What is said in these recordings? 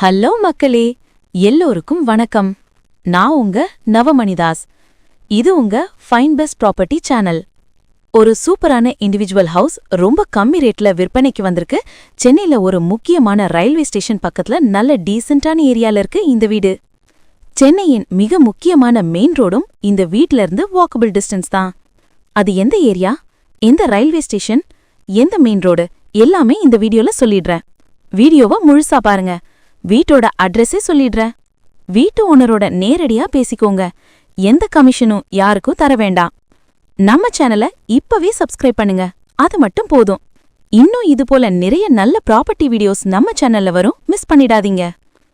Hello மக்களே எல்லோருக்கும் வணக்கம். நான் உங்க நவமணிதாஸ். இது உங்க ஃபைன் பெஸ்ட் ப்ராப்பர்ட்டி சேனல் ஒரு சூப்பரான இண்டிவிஜுவல் ஹவுஸ் ரொம்ப கம்மி ரேட்ல விற்பனைக்கு வந்திருக்கு. சென்னையில ஒரு முக்கியமான ரயில்வே ஸ்டேஷன் பக்கத்துல நல்ல டீசென்டான ஏரியால இருக்கு இந்த வீடு. சென்னையின் மிக முக்கியமான மெயின் ரோடும் இந்த வீட்ல இருந்து வாக்கபிள் டிஸ்டன்ஸ் தான். அது எந்த ஏரியா எந்த ரயில்வே ஸ்டேஷன் எந்த மெயின் ரோடு எல்லாமே இந்த வீடியோல சொல்லிடுறேன். வீடியோவை முழுசா பாருங்க. வீட்டோட அட்ரஸே சொல்லிடுறேன் வீட்டு ஓனரோட நேரடியா பேசிக்கோங்க. எந்த கமிஷனும் யாருக்கும் தர வேண்டாம். நம்ம சேனலை இப்பவே சப்ஸ்கிரைப் பண்ணுங்க. அது மட்டும் போதும். இன்னும் இது போல நிறைய நல்ல ப்ராப்பர்ட்டி வீடியோஸ் நம்ம சேனல்ல வரும். மிஸ் பண்ணிடாதீங்க.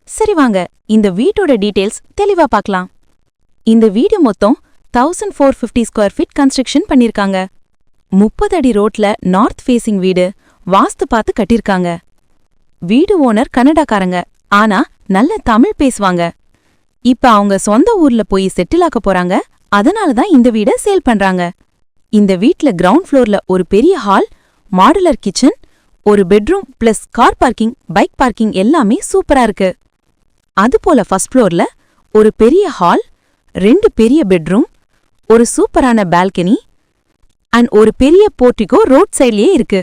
சரி வாங்க இந்த வீட்டோட டீடைல்ஸ் தெளிவா பார்க்கலாம். இந்த வீடு மொத்தம் thousand four fifty square feet construction பண்ணிருக்காங்க. முப்பது அடி ரோட்ல நார்த் ஃபேசிங் வீடு வாஸ்து பார்த்து கட்டிருக்காங்க வீடு ஓனர் கனடாக்காரங்க. ஆனா நல்ல தமிழ் பேசுவாங்க. இப்ப அவங்க சொந்த ஊர்ல போய் செட்டில் ஆக்க போறாங்க. அதனால தான் இந்த வீட சேல் பண்றாங்க. இந்த வீட்ல கிரவுண்ட் ஃப்ளோர்ல ஒரு பெரிய ஹால் மாடுலர் கிச்சன் ஒரு bedroom plus car parking bike parking எல்லாமே சூப்பரா இருக்கு. அதுபோல ஃபர்ஸ்ட் ஃப்ளோர்ல ஒரு பெரிய ஹால் ரெண்டு பெரிய பெட்ரூம் ஒரு சூப்பரான பால்கனி அண்ட் ஒரு பெரிய போர்ட்டிகோ ரோட் சைட்லயே இருக்கு.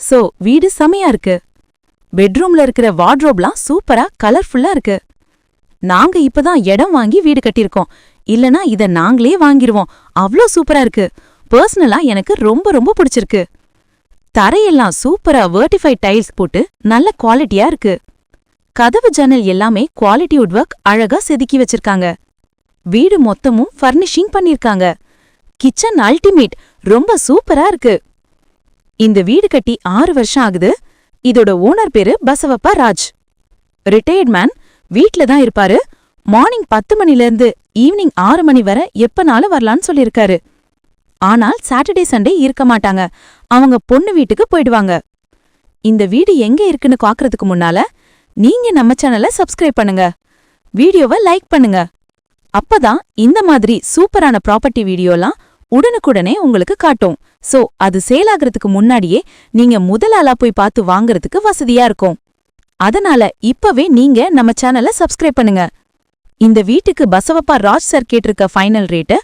சோ வீடு செமையா இருக்கு. பெட்ரூம்ல இருக்கிற வார்ட்ரோப்லாம் சூப்பரா கலர்ஃபுல்லா இருக்கு. நாங்க இப்பதான் இடம் வாங்கி வீடு கட்டியிருக்கோம். இல்லனா இத நாங்களே வாங்கிருவோம். அவ்ளோ சூப்பரா இருக்கு. பர்சனலா எனக்கு ரொம்ப ரொம்ப பிடிச்சிருக்கு. தரையெல்லாம் சூப்பரா வேர்டிஃபைட் டைல்ஸ் போட்டு நல்ல குவாலிட்டியா இருக்கு. கதவு ஜன்னல் எல்லாமே குவாலிட்டி உட் ஒர்க் அழகா செதுக்கி வச்சிருக்காங்க. வீடு மொத்தமும் ஃபர்னிஷிங் பண்ணிருக்காங்க. கிச்சன் அல்டிமேட் ரொம்ப சூப்பரா இருக்கு. இந்த வீடு கட்டி ஆறு வருஷம் ஆகுது. இதோட ஓனர் பேரு பசவப்பா ராஜ். ரிட்டையர்ட் மேன் வீட்ல தான் இருப்பாரு. மார்னிங் பத்து மணில இருந்து ஈவினிங் ஆறு மணி வரை எப்பனாலும் வரலான்னு சொல்லிருக்காரு ஆனால் சாட்டர்டே சண்டே இருக்க மாட்டாங்க. அவங்க பொண்ணு வீட்டுக்கு போயிடுவாங்க. இந்த வீடு எங்க இருக்குன்னு பாக்குறதுக்கு முன்னால நீங்க நம்ம சேனலை சப்ஸ்கிரைப் பண்ணுங்க. வீடியோவை லைக் பண்ணுங்க. அப்பதான் இந்த மாதிரி சூப்பரான ப்ராப்பர்ட்டி வீடியோலாம் உடனுக்குடனே உங்களுக்கு காட்டும். சோ அது சேல் ஆகுறதுக்கு முன்னாடியே நீங்க முதல் ஆளா போய் பார்த்து வாங்குறதுக்கு வசதியா இருக்கும். அதனால இப்பவே நீங்க நம்ம சேனலை சப்ஸ்கிரைப் பண்ணுங்க. இந்த வீட்டுக்கு பசவப்பா ராஜ் சார் கேட்டிருக்க ஃபைனல் ரேட்டு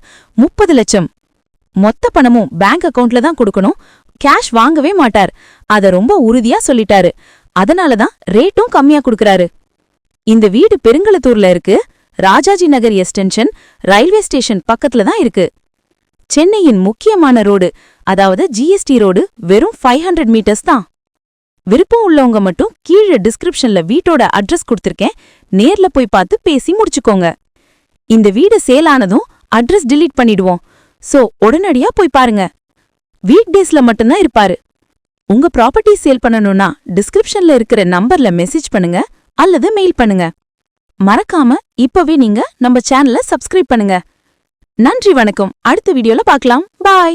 முப்பது லட்சம். மொத்த பணமும் பேங்க் அக்கவுண்ட்ல தான் கொடுக்கணும். கேஷ் வாங்கவே மாட்டார். அத ரொம்ப உறுதியா சொல்லிட்டாரு. அதனால தான் ரேட்டும் கம்மியா கொடுக்கறாரு. இந்த வீடு பெருங்கலத்தூர்ல இருக்கு. Rajaji Nagar extension railway station பக்கத்துல தான் இருக்கு. சென்னையின் முக்கியமான ரோடு அதாவது ஜிஎஸ்டி ரோடு வெறும் ஃபைவ் ஹண்ட்ரட் மீட்டர்ஸ் தான். விருப்பம் உள்ளவங்க மட்டும் கீழே டிஸ்கிரிப்ஷன்ல வீட்டோட அட்ரஸ் கொடுத்திருக்கேன். நேர்ல போய் பார்த்து பேசி முடிச்சுக்கோங்க. இந்த வீடு சேல் ஆனதும் அட்ரஸ் டிலீட் பண்ணிடுவோம். சோ உடனடியா போய் பாருங்க. வீக் டேஸ்ல மட்டும்தான் இருப்பாரு. உங்க ப்ராப்பர்ட்டி சேல் பண்ணணும்னா டிஸ்கிரிப்ஷன்ல இருக்கிற நம்பர்ல மெசேஜ் பண்ணுங்க அல்லது மெயில் பண்ணுங்க. மறக்காம இப்பவே நீங்க நம்ம சேனலை சப்ஸ்கிரைப் பண்ணுங்க. நன்றி வணக்கம். அடுத்த வீடியோல பார்க்கலாம். பாய்.